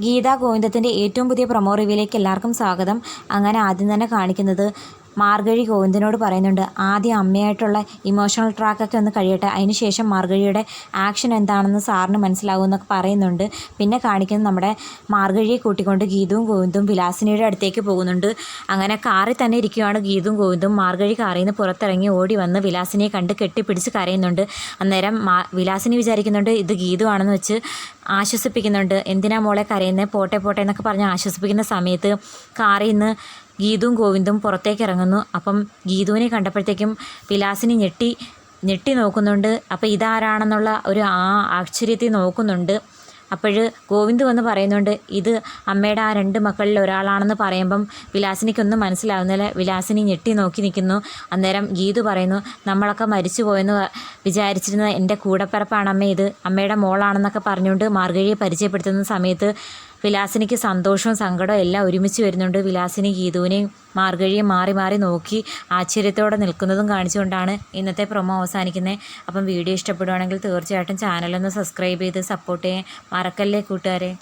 ഗീതാ ഗോവിന്ദത്തിന്റെ ഏറ്റവും പുതിയ പ്രൊമോ റിവ്യൂലേക്ക് എല്ലാവർക്കും സ്വാഗതം. അങ്ങനെ ആദ്യം തന്നെ കാണിക്കുന്നത് മാർഗഴി ഗോവിന്ദനോട് പറയുന്നുണ്ട് ആദ്യം അമ്മയായിട്ടുള്ള ഇമോഷണൽ ട്രാക്കൊക്കെ ഒന്ന് കഴിയട്ടെ. അതിനുശേഷം മാർഗഴിയുടെ ആക്ഷൻ എന്താണെന്ന് സാറിന് മനസ്സിലാവുമെന്നൊക്കെ പറയുന്നുണ്ട്. പിന്നെ കാണിക്കുന്നത് നമ്മുടെ മാർഗഴിയെ കൂട്ടിക്കൊണ്ട് ഗീതവും ഗോവിന്ദും വിലാസിനിയുടെ അടുത്തേക്ക് പോകുന്നുണ്ട്. അങ്ങനെ കാറിൽ തന്നെ ഇരിക്കുകയാണ് ഗീതും ഗോവിന്ദും. മാർഗഴി കാറിൽ നിന്ന് പുറത്തിറങ്ങി ഓടി വന്ന് വിലാസിനിയെ കണ്ട് കെട്ടിപ്പിടിച്ച് കരയുന്നുണ്ട്. അന്നേരം വിലാസിനി വിചാരിക്കുന്നുണ്ട് ഇത് ഗീതുവാണെന്ന് വെച്ച് ആശ്വസിപ്പിക്കുന്നുണ്ട്. എന്തിനാ മോളെ കരയുന്നത് പോട്ടെ പോട്ടെ എന്നൊക്കെ പറഞ്ഞ് ആശ്വസിപ്പിക്കുന്ന സമയത്ത് കാറിൽ നിന്ന് ഗീതുവും ഗോവിന്ദും പുറത്തേക്ക് ഇറങ്ങുന്നു. അപ്പം ഗീതുവിനെ കണ്ടപ്പോഴത്തേക്കും വിലാസിനി ഞെട്ടി ഞെട്ടി നോക്കുന്നുണ്ട്. അപ്പോൾ ഇതാരാണെന്നുള്ള ഒരു ആ ആശ്ചര്യത്തിൽ നോക്കുന്നുണ്ട്. അപ്പോൾ ഗോവിന്ദ് വന്ന് പറയുന്നുണ്ട് ഇത് അമ്മയുടെ ആ രണ്ട് മക്കളിൽ ഒരാളാണെന്ന് പറയുമ്പം വിലാസിനിക്കൊന്നും മനസ്സിലാവുന്നില്ല. വിലാസിനി ഞെട്ടി നോക്കി നിൽക്കുന്നു. അന്നേരം ഗീതു പറയുന്നു നമ്മളൊക്കെ മരിച്ചു പോയെന്ന് വിചാരിച്ചിരുന്ന എന്റെ കൂടപ്പിറപ്പാണ് അമ്മ ഇത്. അമ്മയുടെ മോളാണെന്നൊക്കെ പറഞ്ഞുകൊണ്ട് മാർഗഴിയെ പരിചയപ്പെടുത്തുന്ന സമയത്ത് വിലാസിനിക്ക് സന്തോഷവും സങ്കടവും എല്ലാം ഒരുമിച്ച് വരുന്നുണ്ട്. വിലാസിനി ഗീതുവിനെയും മാർഗഴിയും മാറി മാറി നോക്കി ആശ്ചര്യത്തോടെ നിൽക്കുന്നതും കാണിച്ചുകൊണ്ടാണ് ഇന്നത്തെ പ്രൊമോ അവസാനിക്കുന്നത് അപ്പം വീഡിയോ ഇഷ്ടപ്പെടുവാണെങ്കിൽ തീർച്ചയായിട്ടും ചാനലൊന്ന് സബ്സ്ക്രൈബ് ചെയ്ത് സപ്പോർട്ട് ചെയ്യാൻ മറക്കല്ലേ കൂട്ടുകാരെ.